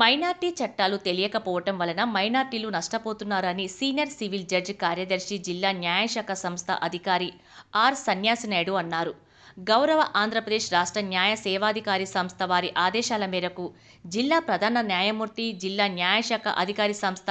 Minority చట్టాలు తెలియకపోవటం వలన మైనార్టీలు నష్టపోతున్నారని సీనియర్ సివిల్ జడ్జి కార్యదర్శి జిల్లా న్యాయశాఖ సంస్థ అధికారి ఆర్ సన్యాసినాయుడు అన్నారు. గౌరవ ఆంధ్రప్రదేశ్ రాష్ట్ర న్యాయ సేవాధికారి సంస్థ వారి ఆదేశాల మేరకు జిల్లా ప్రధాన న్యాయమూర్తి జిల్లా న్యాయశాఖ అధికారి సంస్థ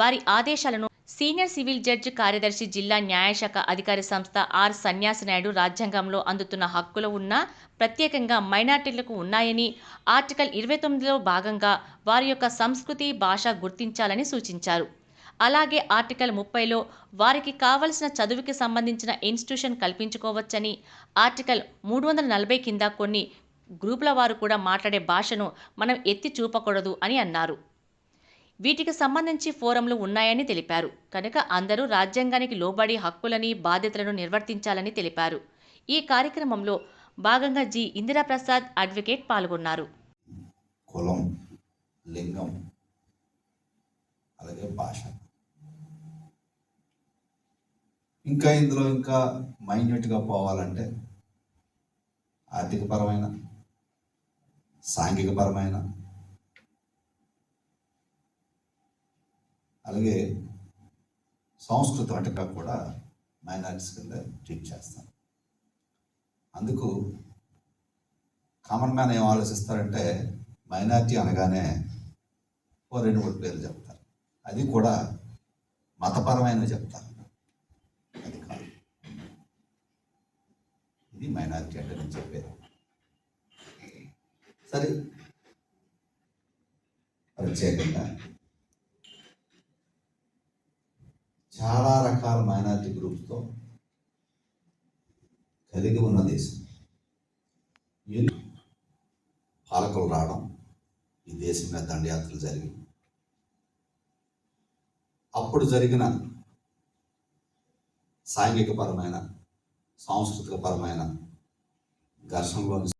వారి ఆదేశాలను సీనియర్ సివిల్ జడ్జి కార్యదర్శి జిల్లా న్యాయశాఖ అధికారి సంస్థ ఆర్ సన్యాసినాయుడు రాజ్యాంగంలో అందుతున్న హక్కులు ఉన్న ప్రత్యేకంగా మైనార్టీలకు ఉన్నాయని ఆర్టికల్ ఇరవై తొమ్మిదిలో భాగంగా వారి యొక్క సంస్కృతి భాష గుర్తించాలని సూచించారు. అలాగే ఆర్టికల్ ముప్పైలో వారికి కావలసిన చదువుకి సంబంధించిన ఇన్స్టిట్యూషన్ కల్పించుకోవచ్చని ఆర్టికల్ మూడు వందల నలభై కింద కొన్ని గ్రూపుల వారు కూడా మాట్లాడే భాషను మనం ఎత్తి చూపకూడదు అని అన్నారు. వీటికి సంబంధించి ఫోరంలు ఉన్నాయని తెలిపారు. కనుక అందరూ రాజ్యాంగానికి లోబడి హక్కులని బాధ్యతలను నిర్వర్తించాలని తెలిపారు. ఈ కార్యక్రమంలో భాగంగా జి. ఇందిరాప్రసాద్ అడ్వకేట్ పాల్గొన్నారు. కులం లింగం అలాగే భాష. ఇంకా ఇందులో ఇంకా మైన్యూట్గా పోవాలంటే ఆర్థికపరమైన సాంఘికపరమైన అలాగే సంస్కృత వంటకాలు కూడా మైనారిటీస్ కింద ట్రీట్ చేస్తాం. అందుకు కామన్ మ్యాన్ ఏం ఆలోచిస్తారంటే మైనారిటీ అనగానే ఓ రెండు మూడు పేర్లు చెప్తారు. అది కూడా మతపరమైన చెప్తారు. అది కాదు. ఇది మైనారిటీ అంటే నేను చెప్పేది. సరే. ప్రత్యేకంగా చాలా రకాల మైనారిటీ గ్రూప్స్తో కలిగి ఉన్న దేశం. పాలకులు రావడం ఈ దేశం మీద దండయాత్రలు జరిగి అప్పుడు జరిగిన సాంఘికపరమైన సాంస్కృతికపరమైన ఘర్షణలో